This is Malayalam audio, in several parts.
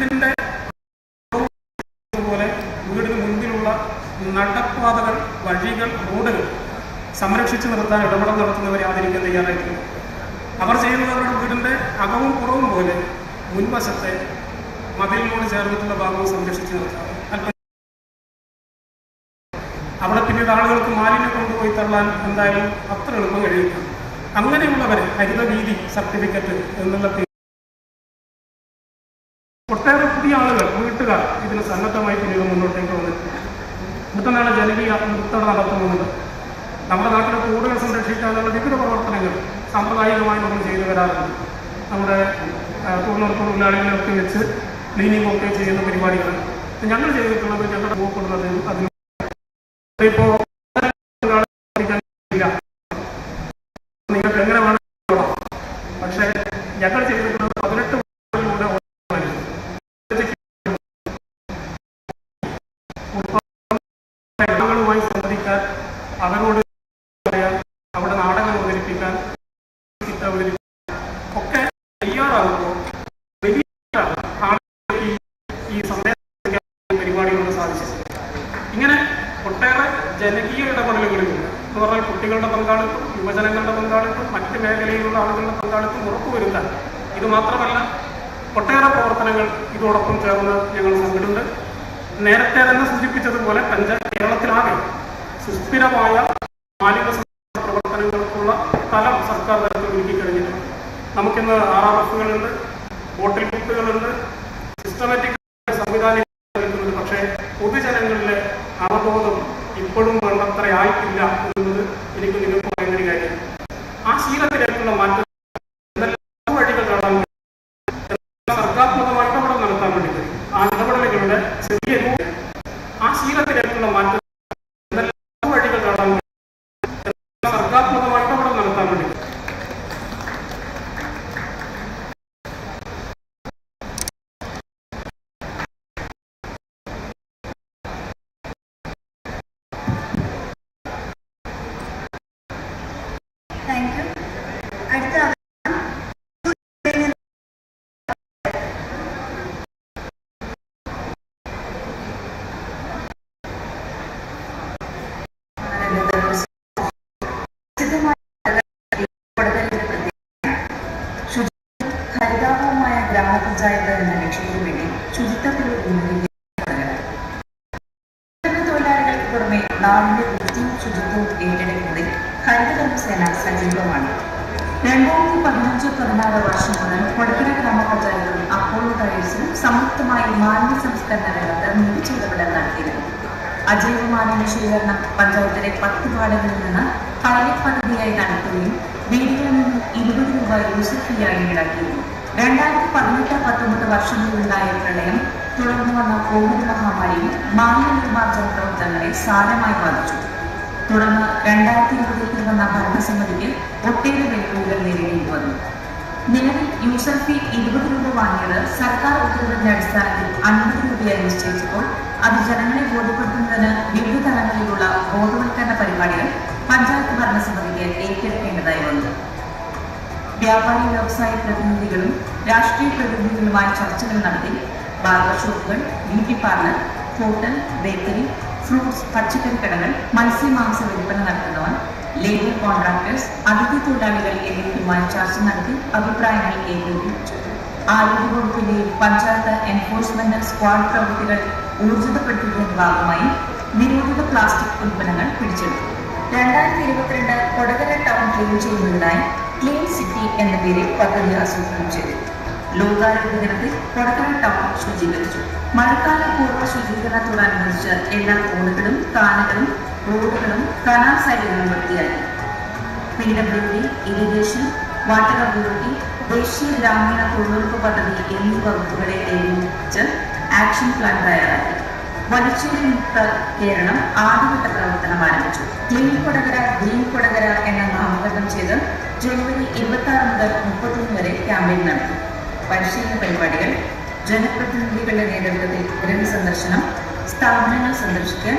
വീടിന്റെ പോലെ വീടിന് മുൻപിലുള്ള നടപ്പാതകൾ വഴികൾ റോഡുകൾ സംരക്ഷിച്ചു നിർത്താൻ ഇടപെടൽ നടത്തുന്നവരെ ആദരിക്കാൻ തയ്യാറായിട്ടുണ്ട്. അവർ ചെയ്യുന്നത് അവരുടെ അകവും പുറവും പോലെ മുൻവശത്തെ മതിലിനോട് ചേർന്നിട്ടുള്ള ഭാഗവും സംരക്ഷിച്ചു നിർത്താം. അല്പം അവിടെ പിന്നീട് ആളുകൾക്ക് മാലിന്യം കൊണ്ടുപോയി തള്ളാൻ എന്തായാലും അത്ര എളുപ്പം കഴിയില്ല. അങ്ങനെയുള്ളവരെ ഹരിത വീതി സർട്ടിഫിക്കറ്റ് എന്നുള്ള ഒട്ടേറെ പുതിയ ആളുകൾ വീട്ടുകാർ ഇതിന് സന്നദ്ധമായി പിന്നീട് മുന്നോട്ടേക്ക് വന്നിട്ടുണ്ട് മറ്റന്നാണ് ജനകീയ നൃത്തം നടത്തുന്നത് നമ്മുടെ നാട്ടിലെ കൂടുതൽ സംരക്ഷിക്കാനുള്ള വിവിധ പ്രവർത്തനങ്ങൾ സാമ്പ്രദായികമായി നമ്മൾ ചെയ്തു വരാറുണ്ട്. നമ്മുടെ തൊഴിലുറപ്പ് തൊഴിലാളികളൊക്കെ വെച്ച് ക്ലീനിങ് ഒക്കെ ചെയ്യുന്ന പരിപാടികൾ ഞങ്ങൾ ചെയ്തിട്ടുള്ളത് ഞങ്ങളുടെ പോപ്പെടുന്നത് അതിന് ഇപ്പോ ഇല്ല നിങ്ങൾക്ക് എങ്ങനെ വേണം ചെയ്തോളാം. പക്ഷേ ഞങ്ങൾ ചെയ്തിട്ടുള്ളത് പതിനെട്ട് വർഷങ്ങളിലൂടെ ഓരോന്നായിരുന്നു. ഉത്പാദനങ്ങളുമായി സംവദിക്കാൻ അവരോട് പറയാൻ അവിടെ നാടകം അവതരിപ്പിക്കാൻ ചിത്രം അവതരിപ്പിക്കാൻ ഒക്കെ തയ്യാറാകുമ്പോൾ വലിയ ആളുകൾ ഈ ഈ സന്ദേശം പരിപാടികളോട് സാധിച്ചത് ഇങ്ങനെ ഒട്ടേറെ ജനകീയ ഇടപെടലുകളിലുണ്ട് എന്ന് കുട്ടികളുടെ പങ്കാളിത്തം യുവജനങ്ങളുടെ പങ്കാളിത്തം മറ്റ് മേഖലയിലുള്ള ആളുകളുടെ പങ്കാളിത്തം ഉറപ്പുവരുത്താൻ. ഇത് മാത്രമല്ല ഒട്ടേറെ പ്രവർത്തനങ്ങൾ ഇതോടൊപ്പം ചേർന്ന് ഞങ്ങൾ സംഘടുണ്ട് നേരത്തെ തന്നെ സൂചിപ്പിച്ചതുപോലെ പഞ്ചായത്ത് കേരളത്തിലാകെ സുസ്ഥിരമായ മാലിന്യ പ്രവർത്തനങ്ങൾക്കുള്ള തലം സർക്കാർ തലത്തിൽ ഒരുക്കി കഴിഞ്ഞിട്ടുണ്ട്. നമുക്കിന്ന് ആർ ആർ എഫുകളുണ്ട് ബോട്ടിൽ ബുക്കുകളുണ്ട് സിസ്റ്റമാറ്റിക് സംവിധാനം നൽകുന്നുണ്ട് പക്ഷേ പൊതുജനങ്ങളിലെ അവബോധം ഇപ്പോഴും വേണ്ടത്ര ആയിട്ടില്ല Ini keliru I've done സംയുക്തമായി മാലിന്യ സംസ്കരണ രംഗത്ത് മികച്ച ഇടപെടൽ നടത്തിയിരുന്നു അജൈവ മാലിന്യ ശേഖരണം പഞ്ചായത്തിലെ പത്ത് വാർഡുകളിൽ നിന്ന് പൈലറ്റ് പദ്ധതിയായി നടത്തുകയും വീടുകളിൽ നിന്ന് ഇരുപത് രൂപ യൂസർ ഫീയായി ഈടാക്കിയിരുന്നു. രണ്ടായിരത്തി പതിനെട്ട് പത്തൊമ്പത് വർഷങ്ങളിലുണ്ടായ പ്രളയം തുടർന്ന് വന്ന കോവിഡ് മഹാമാരിയും മാലിന്യ നിർമ്മാർജന പ്രവർത്തനങ്ങളെ സാരമായി ബാധിച്ചു. തുടർന്ന് രണ്ടായിരത്തി ഇരുപതിൽ വന്ന ഭരണസമിതിക്ക് ഒട്ടേറെ വെല്ലുവിളികൾ നേരിടേണ്ടി വന്നു. നിലവിൽ യൂസർ ഫീ ഇരുപത് രൂപ വാങ്ങിയത് സർക്കാർ ഉത്തരവിന്റെ അടിസ്ഥാനത്തിൽ അൻപത് രൂപയായി നിശ്ചയിച്ചപ്പോൾ അത് ജനങ്ങളെ ബോധ്യപ്പെടുത്തുന്നതിന് വിവിധ തലങ്ങളിലുള്ള ബോധവൽക്കരണ പരിപാടികൾ പഞ്ചായത്ത് ഭരണസമിതിക്ക് ഏറ്റെടുക്കേണ്ടതായി വന്നു വ്യാപാരി വ്യവസായ പ്രതിനിധികളും രാഷ്ട്രീയ പ്രതിനിധികളുമായി ചർച്ചകൾ നടത്തി ബാർബർ ഷോപ്പുകൾ beauty parlour hotel bakery fruits പച്ചക്കറി കടകൾ മത്സ്യമാംസ വിൽപ്പന നടത്തുന്നവർ ലേബർ കോൺട്രാക്ടേഴ്സ് അതിഥി തൊഴിലാളികൾ എന്നിവരുമായി ചർച്ച നടത്തി അഭിപ്രായങ്ങൾ ഏകീകരിച്ചു ആരോഗ്യവകുപ്പിന്റെയും പഞ്ചായത്ത് എൻഫോഴ്സ്മെന്റ് സ്ക്വാഡ് പ്രവൃത്തികൾ ഊർജിതപ്പെടുത്തുന്നതിന്റെ ഭാഗമായി നിരോധിത പ്ലാസ്റ്റിക് ഉൽപ്പന്നങ്ങൾ പിടിച്ചെടുത്തു. രണ്ടായിരത്തി ഇരുപത്തിരണ്ട് കൊടകര ടൗൺ ക്ലീൻ ചെയ്യുന്നതിനായി ക്ലീൻ സിറ്റി എന്ന പേരിൽ പദ്ധതി ആസൂത്രണം ചെയ്തു. ലോകാരോഗ്യ ദിനത്തിൽ കൊടകര ടൗൺ ശുചീകരിച്ചു. മഴക്കാല പൂർവ ശുചീകരണത്തോടനുബന്ധിച്ച് എല്ലാ റോഡുകളും കാനകളും റോഡുകളും കനാൽ സൈഡുകളും വൃത്തിയാക്കി P W irrigation water authority ദേശീയ ഗ്രാമീണ തൊഴിലുറപ്പ് പദ്ധതി എന്നീ വകുപ്പുകളെ ഏകീകരിച്ച് ആക്ഷൻ പ്ലാൻ തയ്യാറാക്കി. വലിച്ചേരി മുക്ത കേരളം ആദ്യഘട്ട പ്രവർത്തനം ആരംഭിച്ചു. ക്ലീൻ കൊടകര ഗ്രീൻ കൊടകര എന്ന നാമകരണം ചെയ്ത് ജനുവരി ഇരുപത്തി ആറ് മുതൽ മുപ്പത്തൊന്ന് വരെ ക്യാമ്പയിൻ നടത്തി. പരിശീലന പരിപാടികൾ ജനപ്രതിനിധികളുടെ നേതൃത്വത്തിൽ ഗൃഹ സന്ദർശനം സ്ഥാപനങ്ങൾ സന്ദർശിക്കൽ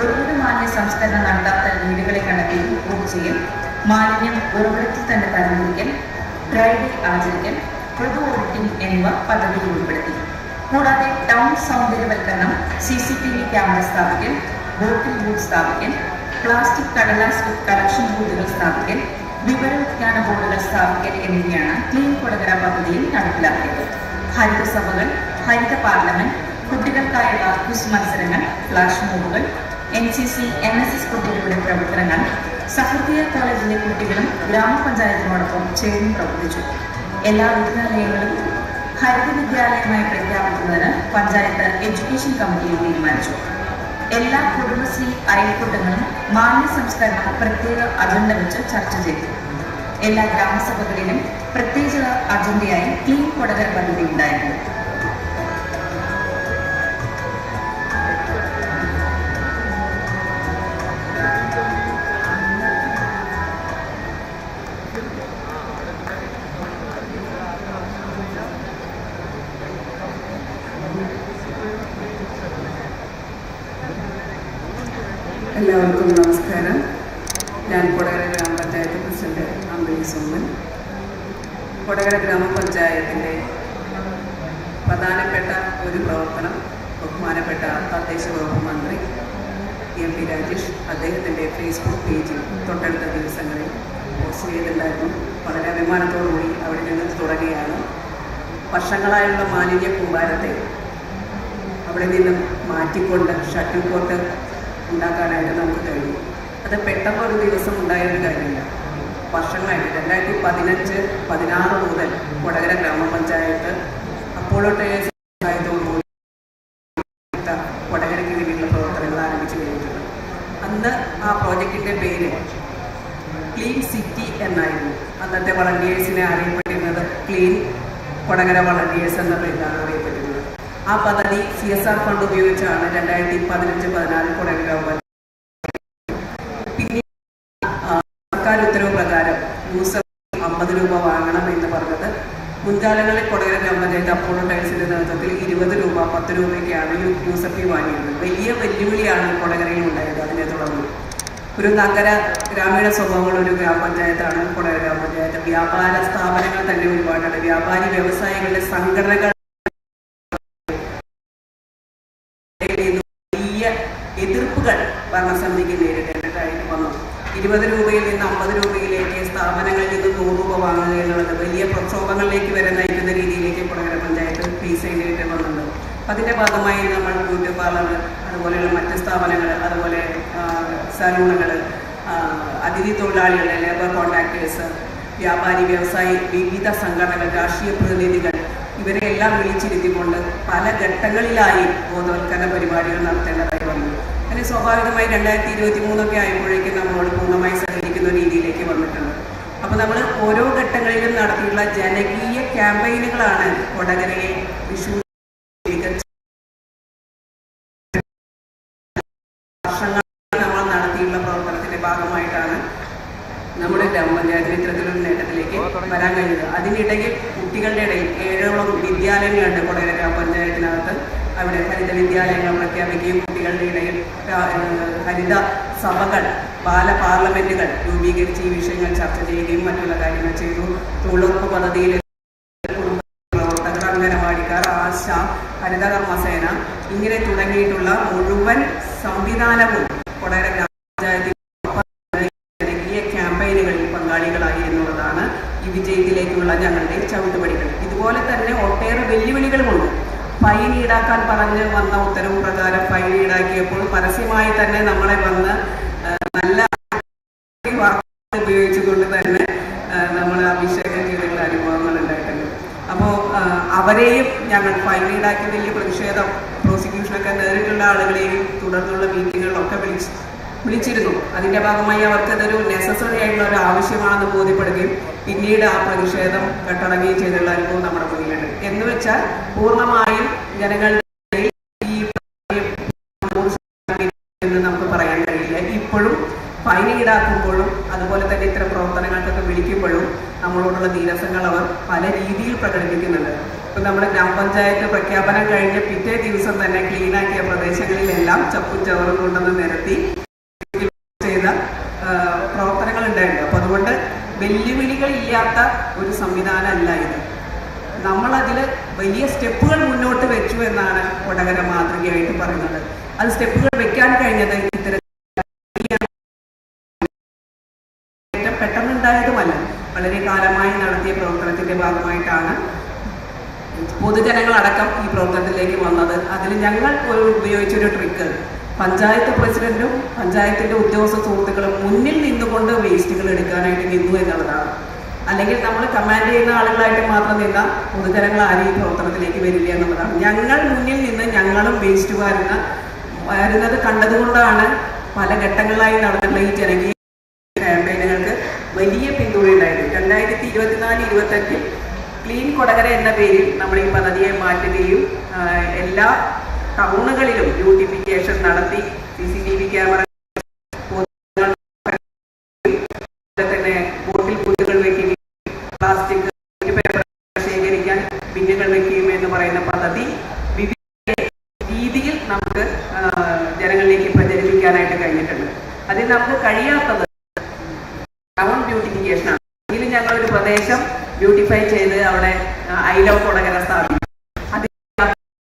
ഉറവിട മാലിന്യ സംസ്കരണം നടത്താത്ത വീടുകളെ കണ്ടെത്തി റിപ്പോർട്ട് ചെയ്യൽ മാലിന്യം ഉറവിടത്തിൽ തന്നെ തരംതിരിക്കൽ ഡ്രൈ ആചരിക്കൽ പൊതു ഓഡിറ്റിംഗ് എന്നിവ പദ്ധതിയിൽ ഉൾപ്പെടുത്തി. കൂടാതെ town സൗന്ദര്യവൽക്കരണം C C T V camera സ്ഥാപിക്കൽ bottle booth സ്ഥാപിക്കൽ പ്ലാസ്റ്റിക് കടലാസ് കളക്ഷൻ ബൂത്തുകൾ സ്ഥാപിക്കൽ വിവരവിജ്ഞാന ബോർഡുകൾ സ്ഥാപിക്കൽ എന്നിവയാണ് ക്ലീൻ കൊടകര പദ്ധതിയിൽ നടപ്പിലാക്കിയത്. ഹരിത സഭകൾ ഹരിത പാർലമെന്റ് കുട്ടികൾക്കായുള്ള ക്വിസ് മത്സരങ്ങൾ flash മോബുകൾ N C C N S S കുട്ടികളുടെ പ്രവർത്തനങ്ങൾ സഹൃദയ കോളേജിലെ കുട്ടികളും ഗ്രാമപഞ്ചായത്തിനോടൊപ്പം ചേർന്ന് പ്രവർത്തിച്ചു. എല്ലാ വിദ്യാലയങ്ങളും ഹരിത വിദ്യാലയമായി പ്രഖ്യാപിക്കുന്നതിന് പഞ്ചായത്ത് എഡ്യൂക്കേഷൻ കമ്മിറ്റിയിൽ തീരുമാനിച്ചു. എല്ലാ കുടുംബശ്രീ അയൽക്കൂട്ടങ്ങളും മാലിന്യ സംസ്കരണം പ്രത്യേക അജണ്ട വെച്ച് ചർച്ച ചെയ്തു. എല്ലാ ഗ്രാമസഭകളിലും പ്രത്യേക അജണ്ടയായി ക്ലീൻ കൊടകര പദ്ധതി ഉണ്ടായിരുന്നു. എല്ലാവർക്കും നമസ്കാരം. ഞാൻ കൊടകര ഗ്രാമപഞ്ചായത്ത് പ്രസിഡന്റ് അമ്പലി സുമൻ. കൊടകര ഗ്രാമപഞ്ചായത്തിന്റെ പ്രധാനപ്പെട്ട ഒരു പ്രവർത്തനം ബഹുമാനപ്പെട്ട തദ്ദേശ വകുപ്പ് മന്ത്രി എം പി രാജേഷ് അദ്ദേഹത്തിന്റെ ഫേസ്ബുക്ക് പേജിൽ തൊട്ടടുത്ത ദിവസങ്ങളിൽ പോസ്റ്റ് ചെയ്തിട്ടുണ്ടായിരുന്നു. വളരെ അഭിമാനത്തോടുകൂടി അവിടെ നിന്ന് തുടങ്ങിയാണ് വർഷങ്ങളായുള്ള മാലിന്യ കൂമ്പാരത്തെ അവിടെ നിന്നും മാറ്റിക്കൊണ്ട് ഷട്ടിൽ കോട്ട് ഉണ്ടാക്കാനായിട്ട് നമുക്ക് കഴിയും. അത് പെട്ടെന്ന് ഒരു ദിവസം ഉണ്ടായ ഒരു കാര്യമില്ല. വർഷങ്ങളായിട്ട് രണ്ടായിരത്തി പതിനഞ്ച് പതിനാറ് മുതൽ കൊടകര ഗ്രാമപഞ്ചായത്ത് അപ്പോഴോട്ടെ സഹായത്തോടുകൂടി കൊടകരയ്ക്ക് വേണ്ടിയുള്ള പ്രവർത്തനങ്ങൾ ആരംഭിച്ചു കഴിഞ്ഞിട്ടുണ്ട്. അന്ന് ആ പ്രോജക്റ്റിന്റെ പേര് ക്ലീൻ സിറ്റി എന്നായിരുന്നു. അന്നത്തെ വളണ്ടിയേഴ്സിനെ അറിയപ്പെട്ടിരുന്നത് ക്ലീൻ കൊടകര വളണ്ടിയേഴ്സ് എന്ന അറിയപ്പെട്ടിരുന്നത് ആ പദ്ധതി സി എസ് ആർ ഫണ്ട് ഉപയോഗിച്ചാണ് രണ്ടായിരത്തി പതിനഞ്ച് പതിനാറിൽ കൊടകര ഗ്രാമപഞ്ചായത്ത് പിന്നീട് സർക്കാർ ഉത്തരവ് പ്രകാരം യൂസർ അമ്പത് രൂപ വാങ്ങണം എന്ന് പറഞ്ഞത് മുൻകാലങ്ങളിൽ കൊടകര ഗ്രാമപഞ്ചായത്ത് അപ്പോളോ ടൈൽസിന്റെ നേതൃത്വത്തിൽ ഇരുപത് രൂപ പത്ത് രൂപയ്ക്കാണ് യു- യൂസർ ഫീ വാങ്ങിയിരുന്നത്. വലിയ വെല്ലുവിളിയാണ് കൊടകരയിൽ ഉണ്ടായത് അതിനെ തുടർന്ന്. ഒരു നഗര ഗ്രാമീണ സ്വഭാവമുള്ള ഒരു ഗ്രാമപഞ്ചായത്താണ് കൊടകര ഗ്രാമപഞ്ചായത്ത് വ്യാപാര സ്ഥാപനങ്ങൾ തന്നെ ഒരുപാടുണ്ട് വ്യാപാരി വ്യവസായികളുടെ സംഘടനകൾ വലിയ ഭരണസമിതിക്ക് നേരിടേണ്ടതായിട്ട് വന്നു. ഇരുപത് രൂപയിൽ നിന്ന് അമ്പത് രൂപയിലേക്ക് സ്ഥാപനങ്ങളിൽ നിന്ന് നൂറ് രൂപ വാങ്ങുക എന്നുള്ളത് വലിയ പ്രക്ഷോഭങ്ങളിലേക്ക് വരെ നയിക്കുന്ന രീതിയിലേക്ക് കൊടകര പഞ്ചായത്ത് ഫീസ് ചെയ്തിട്ട് വന്നിട്ടുണ്ട്. അതിന്റെ ഭാഗമായി നമ്മൾ ബ്യൂട്ടി പാർലർ അതുപോലെയുള്ള മറ്റ് സ്ഥാപനങ്ങൾ അതുപോലെ സലൂണുകൾ അതിഥി തൊഴിലാളികൾ ലേബർ കോൺട്രാക്ടേഴ്സ് വ്യാപാരി വ്യവസായി വിവിധ സംഘടനകൾ രാഷ്ട്രീയ പ്രതിനിധികൾ ഇവരെ എല്ലാം വിളിച്ചിരുത്തിക്കൊണ്ട് പല ഘട്ടങ്ങളിലായി ബോധവൽക്കരണ പരിപാടികൾ നടത്തേണ്ടതായി അങ്ങനെ സ്വാഭാവികമായി രണ്ടായിരത്തി ഇരുപത്തി മൂന്നൊക്കെ ആയപ്പോഴേക്കും നമ്മൾ പൂർണമായി സഹകരിക്കുന്ന രീതിയിലേക്ക് വന്നിട്ടുണ്ട്. അപ്പോൾ നമ്മൾ ഓരോ ഘട്ടങ്ങളിലും നടത്തിയിട്ടുള്ള ജനകീയ ക്യാമ്പയിനുകളാണ് കൊടകരയെ വിഷു വർഷങ്ങൾ നമ്മൾ നടത്തിയിട്ടുള്ള പ്രവർത്തനത്തിന്റെ ഭാഗമായിട്ടാണ് നമ്മുടെ ഗ്രാമപഞ്ചായത്തിന് ഇത്തരത്തിലൊരു നേട്ടത്തിലേക്ക് വരാൻ കഴിഞ്ഞത്. അതിനിടയിൽ കുട്ടികളുടെ ഇടയിൽ ഏഴോളം വിദ്യാലയങ്ങളുണ്ട് കൊടകര ഗ്രാമപഞ്ചായത്തിനകത്ത്. അവിടെ ഹരിത വിദ്യാലയങ്ങൾ പ്രഖ്യാപിക്കുകയും കുട്ടികളുടെ ഇടയിൽ ഹരിത സഭകൾ ബാല പാർലമെന്റുകൾ രൂപീകരിച്ച് ഈ വിഷയങ്ങൾ ചർച്ച ചെയ്യുകയും മറ്റുള്ള കാര്യങ്ങൾ ചെയ്തു. തൊഴിലുറപ്പ് പദ്ധതിയിൽ കുടുംബ പ്രവർത്തകർ അംഗനവാടിക്കാർ ആശ ഹരിതകർമ്മസേന ഇങ്ങനെ തുടങ്ങിയിട്ടുള്ള മുഴുവൻ സംവിധാനവും കൊടകര ഗ്രാമപഞ്ചായത്തിൽ ജനകീയ ക്യാമ്പയിനുകളിൽ പങ്കാളികളായിരുന്നുള്ളതാണ് ഈ വിജയത്തിലേക്കുള്ള ഞങ്ങളുടെ ചവിട്ടുപടികൾ. ഇതുപോലെ തന്നെ ഒട്ടേറെ വെല്ലുവിളികളുമുണ്ട്. ഫൈൻ ഈടാക്കാൻ പറഞ്ഞ് വന്ന ഉത്തരവ് പ്രകാരം ഫൈൻ ഈടാക്കിയപ്പോൾ പരസ്യമായി തന്നെ നമ്മളെ വന്ന് നല്ല ഉപയോഗിച്ചുകൊണ്ട് തന്നെ നമ്മൾ അഭിഷേകം ചെയ്തിട്ടുള്ള അനുഭവങ്ങൾ ഉണ്ടായിട്ടുണ്ട്. അപ്പോൾ അവരെയും ഞങ്ങൾ ഫൈൻ ഈടാക്കി വലിയ പ്രതിഷേധം പ്രോസിക്യൂഷനൊക്കെ നേരിട്ടുള്ള ആളുകളെയും തുടർന്നുള്ള മീറ്റിങ്ങുകളിലൊക്കെ വിളിച്ച് വിളിച്ചിരുന്നു. അതിന്റെ ഭാഗമായി അവർക്ക് അതൊരു നെസസറി ആയിട്ടുള്ള ഒരു ആവശ്യമാണെന്ന് ബോധ്യപ്പെടുകയും പിന്നീട് ആ പ്രതിഷേധം കെട്ടടങ്ങുകയും ചെയ്തുള്ള അനുഭവം നമ്മുടെ മുന്നിലുണ്ട്. എന്ന് വെച്ചാൽ പൂർണമായും ജനങ്ങളുടെ ഈ എന്ന് നമുക്ക് പറയാൻ കഴിയില്ല. ഇപ്പോഴും ഫൈൻ ഈടാക്കുമ്പോഴും അതുപോലെ തന്നെ ഇത്തരം പ്രവർത്തനങ്ങൾക്കൊക്കെ വിളിക്കുമ്പോഴും നമ്മളോടുള്ള നീരസങ്ങൾ അവർ പല രീതിയിൽ പ്രകടിപ്പിക്കുന്നുണ്ട്. ഇപ്പൊ നമ്മുടെ ഗ്രാമപഞ്ചായത്ത് പ്രഖ്യാപനം കഴിഞ്ഞ പിറ്റേ ദിവസം തന്നെ ക്ലീനാക്കിയ പ്രദേശങ്ങളിലെല്ലാം ചപ്പും ചവറും കൊണ്ടുവന്ന് നിരത്തി ചെയ്ത പ്രവർത്തനങ്ങൾ ഉണ്ടായിട്ടുണ്ട്. അപ്പൊ അതുകൊണ്ട് വെല്ലുവിളികൾ ഇല്ലാത്ത ഒരു സംവിധാനമല്ല ഇത്. നമ്മളതിൽ വലിയ സ്റ്റെപ്പുകൾ മുന്നോട്ട് വെച്ചു എന്നാണ് കൊടകര മാതൃകയായിട്ട് പറയുന്നത്. അത് സ്റ്റെപ്പുകൾ വെക്കാൻ കഴിഞ്ഞത് ഇത്തരം പെട്ടെന്നുണ്ടായതുമല്ല. വളരെ കാലമായി നടത്തിയ പ്രവർത്തനത്തിന്റെ ഭാഗമായിട്ടാണ് പൊതുജനങ്ങളടക്കം ഈ പ്രവർത്തനത്തിലേക്ക് വന്നത്. അതിൽ ഞങ്ങൾ ഒരു ഉപയോഗിച്ചൊരു ട്രിക്ക് പഞ്ചായത്ത് പ്രസിഡന്റും പഞ്ചായത്തിന്റെ ഉദ്യോഗസ്ഥ സുഹൃത്തുക്കളും മുന്നിൽ നിന്നുകൊണ്ട് വേസ്റ്റുകൾ എടുക്കാനായിട്ട് നിന്നു എന്നുള്ളതാണ്. അല്ലെങ്കിൽ നമ്മൾ കമാൻഡ് ചെയ്യുന്ന ആളുകളായിട്ട് മാത്രം നിന്ന പൊതുജനങ്ങൾ ആരും ഈ പ്രവർത്തനത്തിലേക്ക് വരില്ല എന്നുള്ളതാണ്. ഞങ്ങൾ മുന്നിൽ നിന്ന് ഞങ്ങളും വേസ്റ്റ് വരുന്ന വരുന്നത് കണ്ടതുകൊണ്ടാണ് പല ഘട്ടങ്ങളായി നടന്നിട്ടുള്ള ഈ ജനകീയ ക്യാമ്പയിനുകൾക്ക് വലിയ പിന്തുണയുണ്ടായിരുന്നു രണ്ടായിരത്തി ഇരുപത്തിനാല് ഇരുപത്തഞ്ചിൽ ക്ലീൻ കൊടകര എന്ന പേരിൽ നമ്മൾ ഈ പദ്ധതിയെ മാറ്റുകയും എല്ലാ ടൗണുകളിലും ബ്യൂട്ടിഫിക്കേഷൻ നടത്തി C C T V camera തന്നെ ബോട്ടിൽ പുല്ലുകൾ വെക്കുകയും പ്ലാസ്റ്റിക് പേപ്പർ ശേഖരിക്കാൻ ബിന്നുകൾ വെക്കുകയും എന്ന് പറയുന്ന പദ്ധതി വിവിധ രീതിയിൽ നമുക്ക് ആ, ജനങ്ങളിലേക്ക് പ്രചരിപ്പിക്കാനായിട്ട് കഴിഞ്ഞിട്ടുണ്ട് അതിൽ നമുക്ക് കഴിയാത്തത്. ടൗൺ ബ്യൂട്ടിഫിക്കേഷൻ ആണ്. എങ്കിലും ഞങ്ങൾ ഒരു പ്രദേശം ബ്യൂട്ടിഫൈ ചെയ്ത് അവിടെ ഐ ലവ് കൊടകര സ്ഥാപിക്കും അതിൽ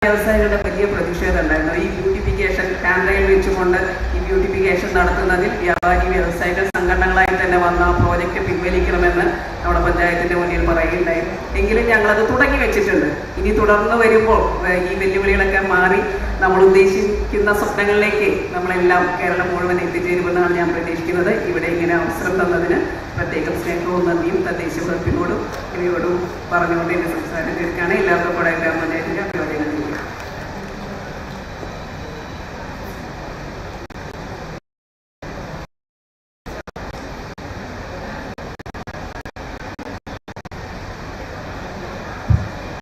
വ്യവസായികളുടെ വലിയ പ്രതിഷേധം ഉണ്ടായിരുന്നു. ഈ ബ്യൂട്ടിഫിക്കേഷൻ ക്യാമറയിൽ വെച്ചുകൊണ്ട് ഈ ബ്യൂട്ടിഫിക്കേഷൻ നടത്തുന്നതിൽ വ്യാപാരി വ്യവസായികൾ സംഘടനകളായി തന്നെ വന്ന ആ പ്രോജക്റ്റ് പിൻവലിക്കണമെന്ന് നമ്മുടെ പഞ്ചായത്തിന്റെ മുന്നിൽ പറയുകയുണ്ടായിരുന്നു എങ്കിലും ഞങ്ങളത് തുടങ്ങി വെച്ചിട്ടുണ്ട്. ഇനി തുടർന്ന് വരുമ്പോൾ ഈ വെല്ലുവിളികളൊക്കെ മാറി നമ്മൾ ഉദ്ദേശിക്കുന്ന സ്വപ്നങ്ങളിലേക്ക് നമ്മളെല്ലാം കേരളം മുഴുവൻ എത്തിച്ചേരുമെന്നാണ് ഞാൻ പ്രതീക്ഷിക്കുന്നത്. ഇവിടെ ഇങ്ങനെ അവസരം തന്നതിന് പ്രത്യേകം സ്നേഹവും നന്ദിയും തദ്ദേശ വകുപ്പിനോടും ഇവയോടും പറഞ്ഞുകൊണ്ട് എന്റെ സംസാരം തീർക്കാണ് എല്ലാവർക്കും കൂടെ ഗ്രാമപഞ്ചായത്തിന്റെ